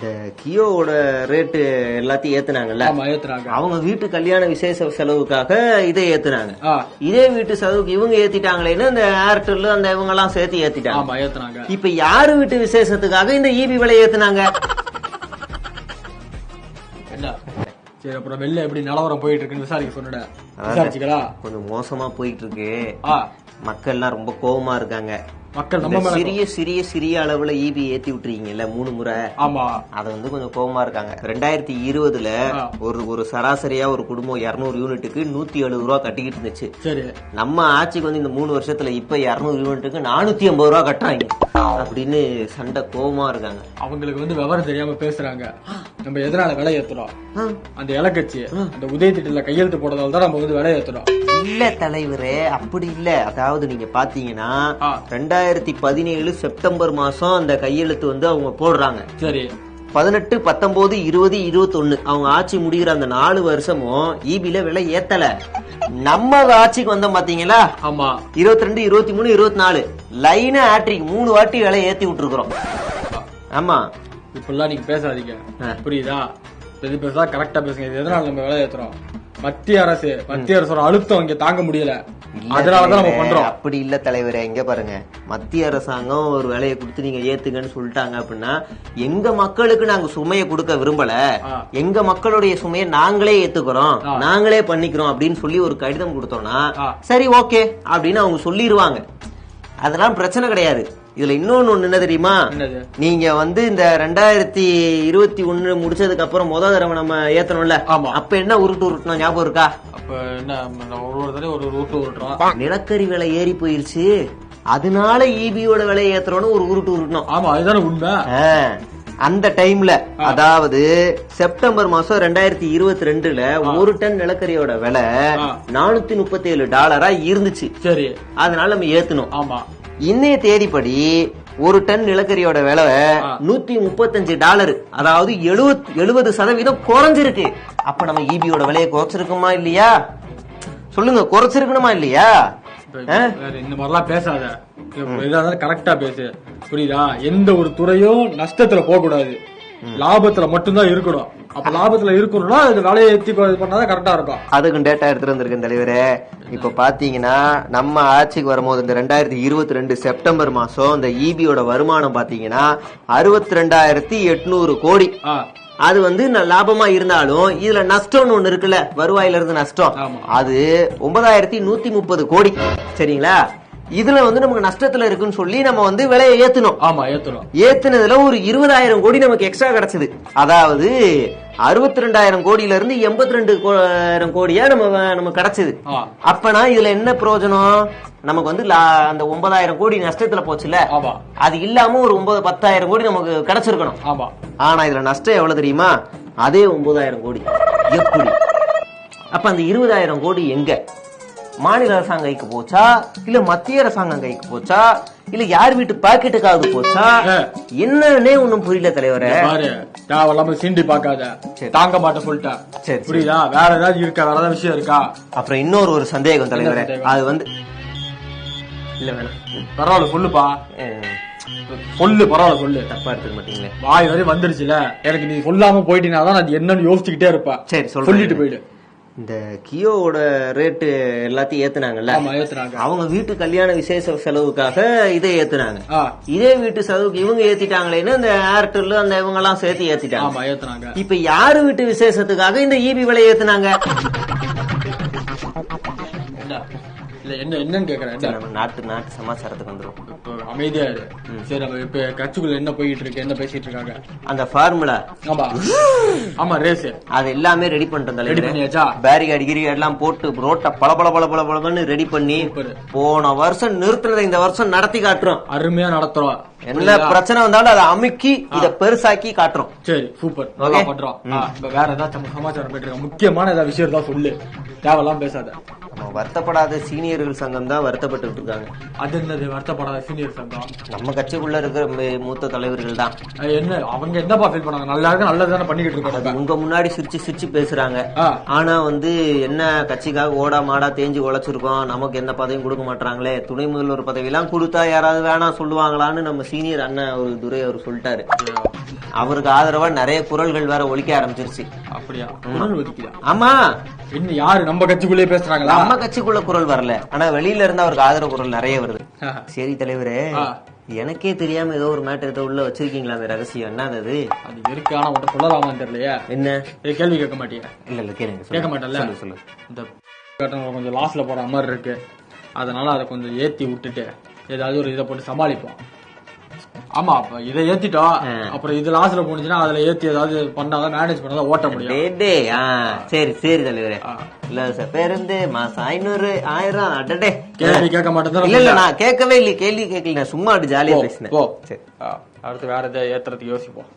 இந்த கியோவோட ரேட்டு எல்லாத்தையும் ஏத்துனாங்கல்ல? அவங்க வீட்டு கல்யாண விசேஷ செலவுக்காக இதை ஏத்துனாங்க. இதே வீட்டு செலவுக்கு இவங்க ஏத்திட்டாங்களேன்னு இந்த ஏர்டெல் அந்த இவங்க எல்லாம் சேர்த்து ஏத்திட்டாங்க. இப்ப யாரு வீட்டு விசேஷத்துக்காக இந்த ஈபி விலை ஏத்துனாங்க? சரி அப்புறம் வெளில எப்படி நிலவரம் போயிட்டு இருக்குன்னு விசாரிக்க விசாரிச்சுக்கலா கொஞ்சம் மோசமா போயிட்டு இருக்கு மக்கள் எல்லாம் ரொம்ப கோவமா இருக்காங்க. மக்கள் நம்ம சிறிய சிறிய சிறிய அளவுல ஈபி ஏத்தி விட்டுறீங்கல்ல மூணு முறை. ஆமா. அது வந்து கொஞ்சம் கோவமா இருக்காங்க. ரெண்டாயிரத்தி இருபதுல. ஒரு ஒரு சராசரியா ஒரு குடும்பம் 200 யூனிட்டுக்கு நூத்தி எழுபது ரூபா கட்டிக்கிட்டு இருந்துச்சு. சரி. நம்ம ஆட்சிக்கு வந்து இந்த மூணு வருஷத்துல இப்ப 200 யூனிட்டுக்கு நானூத்தி ஐம்பது ரூபா கட்டுறாங்க. அப்படின்னு சண்டை கோவமா இருக்காங்க. அவங்களுக்கு வந்து விவரம் தெரியாம பேசுறாங்க. நம்ம எதனால விலை ஏத்துறோம். அந்த இலக்கட்சி அந்த உதய திட்டத்துல கையெழுத்து போடுறதால தான் நம்ம வந்து விலை ஏத்துறோம். இல்ல தலைவரே அப்படி இல்ல. அதாவது நீங்க பாத்தீங்கன்னா. ரெண்டாயிரத்தி பதினேழு செப்டம்பர் மாசம் அந்த கையெழுத்து வந்து அவங்க போடுறாங்க. சரி. பதினெட்டு பத்தொன்பது இருபது இருபத்தொன்னு. அவங்க ஆட்சி முடிகிற அந்த நாலு வருஷமும் ஈபில விலை ஏத்தல. நம்ம ஆட்சிக்கு வந்தோம் பாத்தீங்களா? ஆமா. இருபத்தி ரெண்டு இருபத்தி மூணு இருபத்தி நாலு லைனா ஆட்ரிக்கு மூணு வாட்டி விலை ஏத்தி விட்டுருக்குறோம். ஆமா. இப்பெல்லாம் நீங்க பேசாதீங்க. புரியுதா? பெரிய பெருசா கரெக்டா பேசுங்க. எதனால நம்ம விலை ஏத்துறோம்? மத்திய அரசு. மத்திய அரசோட அழுத்தம் இங்க தாங்க முடியல. அதனாலதான் நம்ம பண்றோம் அப்படி இல்ல தலைவரே எங்க பாருங்க மத்திய அரசாங்கம் ஒரு வேலையை கொடுத்து நீங்க ஏத்துங்கன்னு சொல்லிட்டாங்க அப்படின்னா எங்க மக்களுக்கு நாங்க சுமையை கொடுக்க விரும்பல. எங்க மக்களுடைய சுமையை நாங்களே ஏத்துக்கிறோம். நாங்களே பண்ணிக்கிறோம் அப்படின்னு சொல்லி ஒரு கடிதம் கொடுத்தோம்னா. சரி ஓகே அப்படின்னு அவங்க சொல்லிடுவாங்க அதெல்லாம் பிரச்சனை கிடையாது இதுல இன்னொன்னு ஒண்ணு என்ன தெரியுமா? நீங்க வந்து இந்த ரெண்டாயிரத்தி இருபத்தி ஒண்ணு முடிச்சதுக்கு அப்புறம் முத தடவை நம்ம ஏத்தணும்ல. அப்ப என்ன உருட்டு உருட்டணும் ஞாபகம் இருக்கா? அப்ப என்ன ஒரு ஒரு தடவை ஒரு ஒரு ரூட்டு விட்டுறோம் நிலக்கரி விலை ஏறி போயிருச்சு. அதனால ஈபியோட விலையை ஏத்துறோம்னு ஒரு உருட்டு உருட்டணும் ஆமா அதுதானே உண்மை. அந்த டைம்ல அதாவது செப்டம்பர் மாசம் ரெண்டாயிரத்தி இருபத்தி ரெண்டுல ஒரு டன் நிலக்கரியோட விலை. நானூத்தி முப்பத்தி ஏழு டாலரா இருந்துச்சு. சரி. அதனால நம்ம ஏத்தணும் ஆமா. இன்னைய தேதிப்படி ஒரு டன் நிலக்கரியோட விலை. நூத்தி முப்பத்தஞ்சு டாலர். அதாவது எழுபத் எழுபது சதவீதம் குறைஞ்சிருக்கு. அப்ப நம்ம ஈபியோட விலையை குறைச்சிருக்கோமா இல்லையா? சொல்லுங்க குறைச்சிருக்கணுமா இல்லையா? இந்த மாதிரிலாம் பேசாத. கரெக்டா பேசு. புரியுதா? எந்த ஒரு துறையும் நஷ்டத்துல போக கூடாது லாபத்துல மட்டும்தான் இருக்கணும். அப்ப லாபத்துல இருக்கணும்னா இது விலையை ஏத்தி பண்ணாதான் கரெக்டா இருக்கும். அதுக்கும் டேட்டா எடுத்துட்டு வந்திருக்கேன் தலைவரே. இப்ப பாத்தீங்கன்னா நம்ம ஆட்சிக்கு வரும்போது இந்த ரெண்டாயிரத்தி இருபத்தி ரெண்டு செப்டம்பர் மாசம் இந்த ஈபியோட வருமானம் பாத்தீங்கன்னா அறுபத்தி ரெண்டாயிரத்தி எட்நூறு கோடி. அது வந்து லாபமா இருந்தாலும் இதுல நஷ்டம்னு ஒண்ணு இருக்குல்ல வருவாயில இருந்து நஷ்டம். அது ஒன்பதாயிரத்தி நூத்தி முப்பது கோடி. சரிங்களா? இதுல வந்து நமக்கு நஷ்டத்துல இருக்குன்னு சொல்லி நம்ம வந்து விலையை ஏத்தணும் ஆமா ஏத்துறோம் ஏத்துனதுல ஒரு இருபதாயிரம் கோடி நமக்கு எக்ஸ்ட்ரா கிடைச்சது. அதாவது அறுபத்தி ரெண்டாயிரம் கோடியில இருந்து எண்பத்தி ரெண்டு கோடியா நம்ம நமக்கு கிடைச்சது அப்பனா இதுல என்ன பிரயோஜனம்? நமக்கு வந்து அந்த ஒன்பதாயிரம் கோடி நஷ்டத்துல போச்சுல அது இல்லாம ஒரு ஒன்பது பத்தாயிரம் கோடி நமக்கு கிடைச்சிருக்கணும். ஆனா இதுல நஷ்டம் எவ்வளவு தெரியுமா? அதே ஒன்பதாயிரம் கோடி. எப்படி? அப்ப அந்த இருபதாயிரம் கோடி எங்க? மாநில அரசாங்க கைக்கு போச்சா? இல்ல மத்திய அரசாங்கம் கைக்கு போச்சா? இல்ல யார் வீட்டு பாக்கெட்டுக்காவது போச்சா. என்னன்னே ஒண்ணும் புரியல தலைவரே. தேவையில்லாம சீண்டி பார்க்காத. சரி. தாங்க மாட்டேன் சொல்லிட்டேன் சரி. புரியுதா? வேற ஏதாவது இருக்கா? வேற ஏதாவது விஷயம் இருக்கா? அப்புறம் இன்னொரு ஒரு சந்தேகம் தலைவரே? அது வந்து இல்ல வேணாம். பரவாயில்ல சொல்லுப்பா. சொல்லு பரவாயில்ல சொல்லு. தப்பா எடுத்துக்க மாட்டீங்களே. வாய் வரை வந்துருச்சுல. எனக்கு நீ சொல்லாம போயிட்டீங்கன்னா தான் அது என்னன்னு யோசிச்சுக்கிட்டே இருப்ப சரி சொல்லிட்டு போயிடு. இந்த கியோவோட ரேட்டு எல்லாத்தையும் ஏத்துனாங்கல்ல? அவங்க வீட்டு கல்யாண விசேஷ செலவுக்காக இதை ஏத்துனாங்க. இதே வீட்டு செலவுக்கு இவங்க ஏத்திட்டாங்களேன்னு இந்த ஏர்டெல் அந்த இவங்க எல்லாம் சேர்த்து ஏத்திட்டாங்க. இப்ப யாரு வீட்டு விசேஷத்துக்காக இந்த ஈபி விலை ஏத்துனாங்க? இல்ல என்ன என்னன்னு கேக்குறேன் நாட்டு நாட்டு சமாச்சாரத்துக்கு வந்துரும். அமைதியா இரு. சரி நம்ம இப்ப கட்சிக்குள்ள என்ன போயிட்டு இருக்கு என்ன பேசிட்டு இருக்காங்க? அந்த ஃபார்முலா ஆமா. ஆமா ரேஸ் அது எல்லாமே ரெடி பண்ணிட்டோம் ரெடி பண்ணியாச்சா? பேரிகார்டு கிரிகார்டு எல்லாம் போட்டு ரோட்டை பல பல பல பல பலன்னு ரெடி பண்ணி. போன வருஷம் நிறுத்தினதை இந்த வருஷம் நடத்தி காட்டுறோம். அருமையா நடத்துறோம். என்ன பிரச்சனை வந்தாலும் அதை அமுக்கி இத பெருசாக்கி காட்டுறோம். சரி சூப்பர் நல்லா. பண்றோம். வேற ஏதாச்சும் சமாச்சாரம் போயிட்டு முக்கியமான ஏதாவது விஷயம் தான் சொல்லு. தேவையெல்லாம் பேசாத. நம்ம வருத்தப்படாத சீனியர்கள் சங்கம் தான் வருத்தப்பட்டு இருக்காங்க அது என்னது வருத்தப்படாத சீனியர் சங்கம்? நம்ம கட்சிக்குள்ள இருக்கிற மே- மூத்த தலைவர்கள் தான். என்ன அவங்க என்னப்பா ஃபீல் பண்ணாங்க நல்லா இருக்கு நல்லது தானே பண்ணிக்கிட்டு இருக்கோம் நம்ம. உங்க முன்னாடி சிரிச்சு சிரிச்சு பேசுறாங்க. ஆ, ஆனா வந்து என்ன கட்சிக்காக ஓடா மாடா தேஞ்சு உழைச்சிருக்கோம்? நமக்கு எந்த பதவியும் கொடுக்க மாட்டாங்களே துணை முதல்வர் பதவி எல்லாம் கொடுத்தா யாராவது வேணாம் சொல்லுவாங்களான்னு நம்ம சீனியர் அண்ணன் ஒரு துரை அவர் சொல்லிட்டாரு. அவருக்கு ஆதரவா நிறைய குரல்கள் வேற ஒலிக்க ஆரம்பிச்சிருச்சு. அப்படியா? ஆமா. இன்னும் யாரு? நம்ம கட்சிக்குள்ளே பேசுறாங்களா? நம்ம கட்சிக்குள்ள குரல் வரல. ஆனா வெளியில இருந்து அவருக்கு ஆதரவு குரல் நிறைய வருது. சரி தலைவரே. எனக்கே தெரியாம ஏதோ ஒரு மேட்டர் ஏதோ உள்ள வச்சிருக்கீங்களா? ரகசியம். என்ன அது? அது இருக்கு ஆனா உன்ட்ட சொல்லலாமான்னு தெரியலையே. என்ன? கேள்வி கேட்க மாட்டியா? இல்ல இல்ல கேளுங்க. கேட்க. மாட்டேன்ல? சொல்லு இந்த கட்டணம் கொஞ்சம் லாஸ்ல போற மாதிரி இருக்கு. அதனால அதை கொஞ்சம் ஏத்தி விட்டுட்டு ஏதாவது ஒரு இதை போட்டு சமாளிப்போம். ஆமா அப்ப இதை ஏத்திட்டோம் அப்புறம் இது லாஸ்ல போனுச்சுன்னா அதுல ஏத்தி ஏதாவது பண்ணாதான் மேனேஜ் பண்ணாதான் ஓட்ட முடியும். டே சரி சரி தலைவரே. இலவச பேருந்து மாசம் ஐநூறு ஆயிரம் அடடே கேள்வி கேட்க மாட்டேன் இல்ல இல்ல நான் கேட்கவே இல்லை கேள்வி கேட்கல சும்மா அப்படி ஜாலியா பேசினேன். சரி. அடுத்து வேற எதை ஏத்துறதுக்கு யோசிப்போம்.